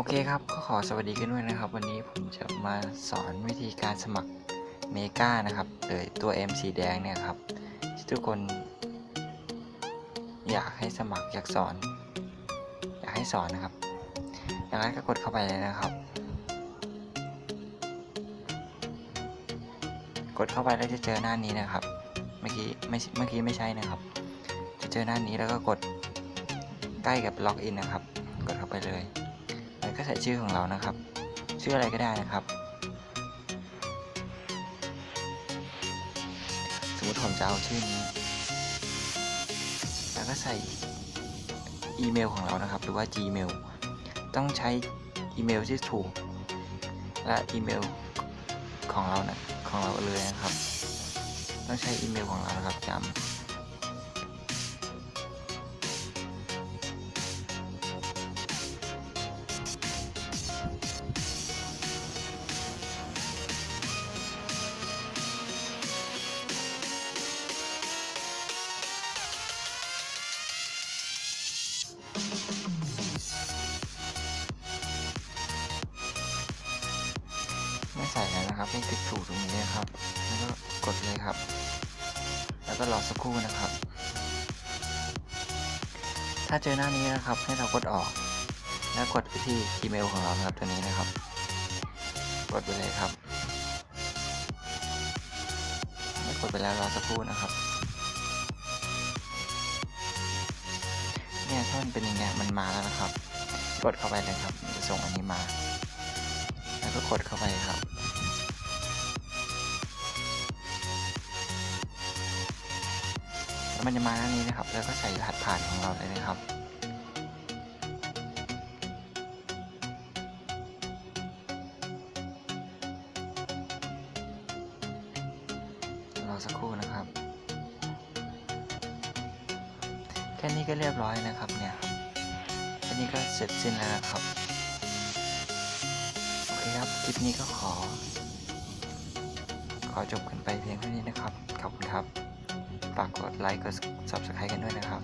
โอเคครับ ก็ขอสวัสดีกันด้วยนะครับ วันนี้ผมจะมาสอนวิธีการสมัครเมกานะครับหรือตัว M สีแดงเนี่ยครับ ที่ทุกคนอยากให้สมัครอยากสอน อยากให้สอนนะครับดังนั้นก็กดเข้าไปเลยนะครับ กดเข้าไปแล้วจะเจอหน้านี้นะครับ เมื่อกี้ไม่เมื่อกี้ไม่ใช่นะครับ จะเจอหน้านี้แล้วก็กดใกล้กับล็อกอินนะครับ กดเข้าไปเลย ก็ใส่ชื่อของเรานะครับ ชื่ออะไรก็ได้นะครับ สมมติผมจะเอาชื่อนี้ แล้วก็ใส่อีเมลของเรานะครับ หรือว่า Gmail ต้องใช้อีเมลที่ถูก และอีเมลของเรานะของเราเลยนะครับ ต้องใช้อีเมลของเรานะครับจำ ไม่ใส่แล้วนะครับให้ติ๊กถูกตรงนี้นะครับ แล้วก็กดเลยครับ แล้วก็รอสักครู่นะครับ ถ้าเจอหน้านี้นะครับให้เรากดออก แล้วกดไปที่ Gmail ของเราครับตัวนี้นะครับ กดไปเลยครับแล้กดไปแล้วรอสักครู่นะครับเนี่ยถ้ามันเป็นอย่างเงี้ยมันมาแล้วนะครับ กดเข้าไปเลยครับจะส่งอันนี้มา ก็กดเข้าไปครับ แล้วมันจะมาหน้านี้นะครับ แล้วก็ใส่รหัสผ่านของเราเลยนะครับรอสักครู่นะครับ แค่นี้ก็เรียบร้อยนะครับเนี่ย แค่นี้ก็เสร็จสิ้นแล้วนะครับ คลิปนี้ก็ขอ ขอจบกันไปเพียงเท่านี้นะครับ ขอบคุณครับ ฝากกดไลค์ กด subscribe กันด้วยนะครับ